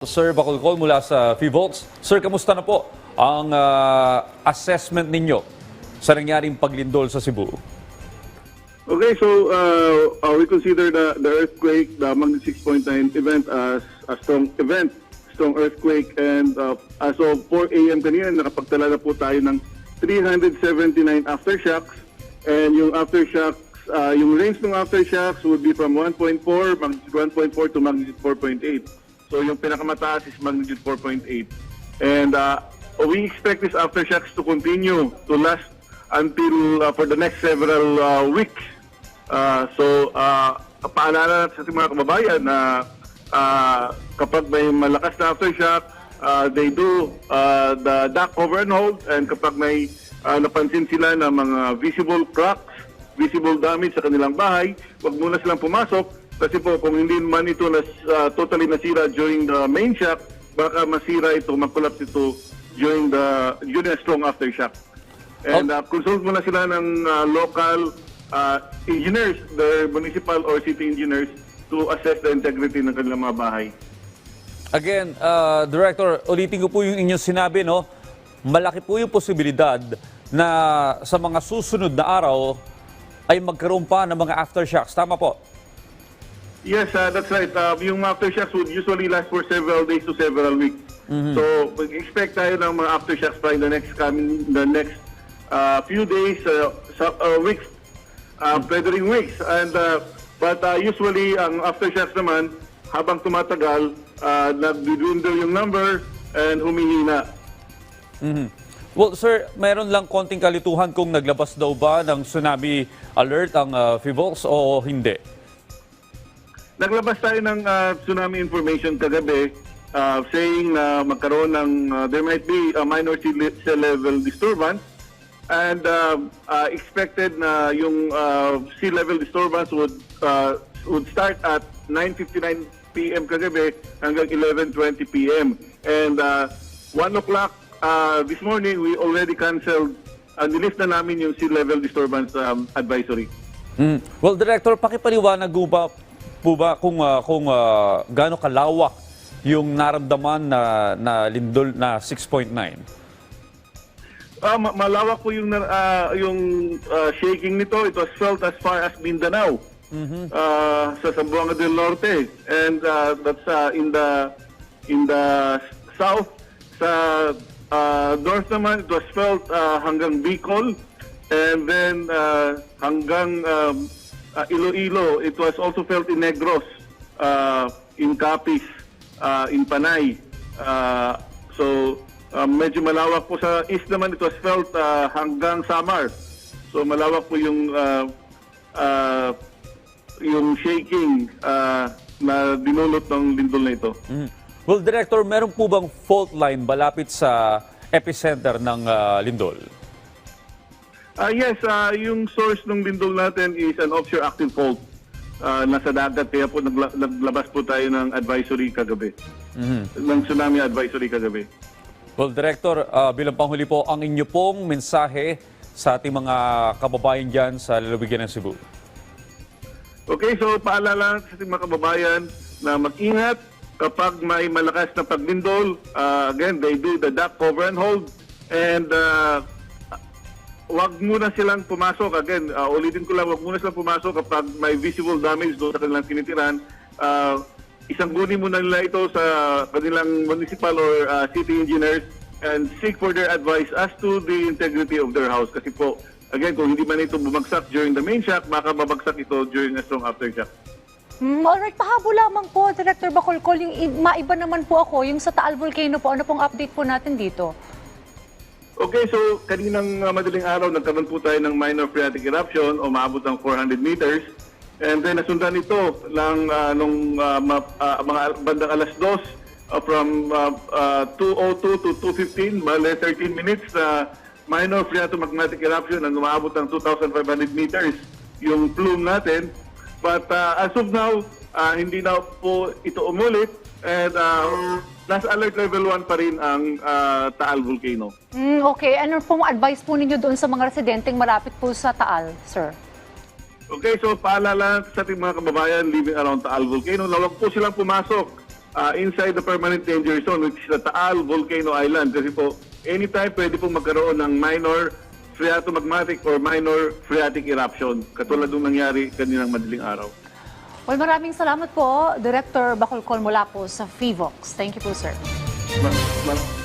Sir Bacolcol mula sa FIVOLTS. Sir, kamusta na po ang ah, assessment ninyo sa nangyaring paglindol sa Cebu? Okay, so uh, uh, we consider the, the earthquake, the magnitude 6.9 event as a strong event, strong earthquake. And uh, as of 4 a.m. kanina, nakapagtala na po tayo ng 379 aftershocks. And yung aftershocks, uh, yung range ng aftershocks would be from 1.4, magnitude 1.4 to magnitude 4.8. So yung pinakamataas is magnitude 4.8. And uh, we expect these aftershocks to continue to last until uh, for the next several uh, weeks. Uh, so, uh, paalala natin sa ating mga kababayan na uh, kapag may malakas na aftershock, uh, they do uh, the duck cover and hold and kapag may uh, napansin sila na mga visible cracks, visible damage sa kanilang bahay, wag muna silang pumasok kasi po kung hindi man ito nas, uh, totally nasira during the main shock, baka masira ito, mag-collapse ito during the during a strong aftershock. And uh, consult muna sila ng uh, local uh, engineers, their municipal or city engineers to assess the integrity ng kanilang mga bahay. Again, ah, Director, ulitin ko po yung inyong sinabi, no? Malaki po yung posibilidad na sa mga susunod na araw ay magkaroon pa ng mga aftershocks. Tama po? Yes, uh, that's right. Uh, yung aftershocks would usually last for several days to several weeks. So, mag-expect tayo ng mga aftershocks in the next coming, the next uh, few days, uh, sa, uh, weeks, uh, pwede ring weeks. And, uh, but uh, usually, ang aftershocks naman, habang tumatagal, uh, nag-dwindle yung number and humihina. Well, sir, meron lang konting kalituhan kung naglabas daw ba ng tsunami alert ang uh, FIVOLTS o hindi. Naglabas tayo ng uh, tsunami information kagabi uh, saying na magkaroon ng, uh, there might be a minor sea, le- sea level disturbance and uh, uh, expected na yung uh, sea level disturbance would uh, would start at 9.59 p.m. kagabi hanggang 11.20 p.m. And uh, 1 o'clock uh, this morning, we already canceled, uh, nilist na namin yung sea level disturbance um, advisory. Mm. Well, Director, pakipaliwanag ba, po ba kung, ah, kung ah, gaano kalawak yung naramdaman na, na lindol na 6.9? Ah, ma- malawak po yung ah, yung ah, shaking nito. It was felt as far as Mindanao. Ah, sa Zamboanga del Norte and ah, that's ah, in the in the south sa ah, north naman it was felt ah, hanggang Bicol and then ah, hanggang um, ah, Iloilo it was also felt in Negros ah, in Capiz ah, in Panay Ah, so ah, medyo malawak po sa east naman it was felt ah, hanggang Samar so malawak po yung ah, ah, yung shaking ah, na dinulot ng lindol na ito. Mm. Well, Director, meron po bang fault line malapit sa epicenter ng ah, lindol? Ah yes, ah, yung source ng lindol natin is an offshore active fault. Ah, nasa dagat, kaya po nagla- naglabas po tayo ng advisory kagabi. Ng tsunami advisory kagabi. Well, Director, ah, bilang panghuli po, ang inyo pong mensahe sa ating mga kababayan dyan sa lalawigan ng Cebu. Okay, so paalala sa ating mga kababayan na mag-ingat kapag may malakas na paglindol. Ah, again, they do the duck cover and hold. And uh, wag muna silang pumasok. Again, ah, ulitin ko lang, wag muna silang pumasok kapag may visible damage doon sa kanilang tinitiran. Ah, isang guni muna nila ito sa kanilang municipal or ah, city engineers and seek for their advice as to the integrity of their house. Kasi po, again, kung hindi man ito bumagsak during the main shock, baka babagsak ito during a strong aftershock. Mm, alright, pahabo lamang po, Director Bacolcol. Yung maiba naman po ako, yung sa Taal Volcano po, ano pong update po natin dito? Okay, so kaninang uh, madaling araw nagkaroon po tayo ng minor phreatic eruption o maabot ng 400 meters. And then nasundan ito lang uh, nung uh, ma- uh, mga bandang alas 2 uh, from uh, uh, 202 to 215, bale 13 minutes na minor phreatomagmatic eruption ang umaabot ng 2,500 meters yung plume natin. But uh, as of now, uh, hindi na po ito umulit and uh, nasa alert level 1 pa rin ang uh, Taal Volcano. Mm, okay, ano pong advice po ninyo doon sa mga residenteng malapit po sa Taal, sir? Okay, so paalala sa ating mga kababayan living around Taal Volcano na huwag po silang pumasok uh, inside the permanent danger zone which is the Taal Volcano Island kasi po anytime pwede pong magkaroon ng minor phreatomagmatic or minor phreatic eruption katulad ng nangyari kaninang madaling araw. Well, maraming salamat po, Director Bacolcol mula po sa FIVOX. Thank you po, sir. Ma- ma-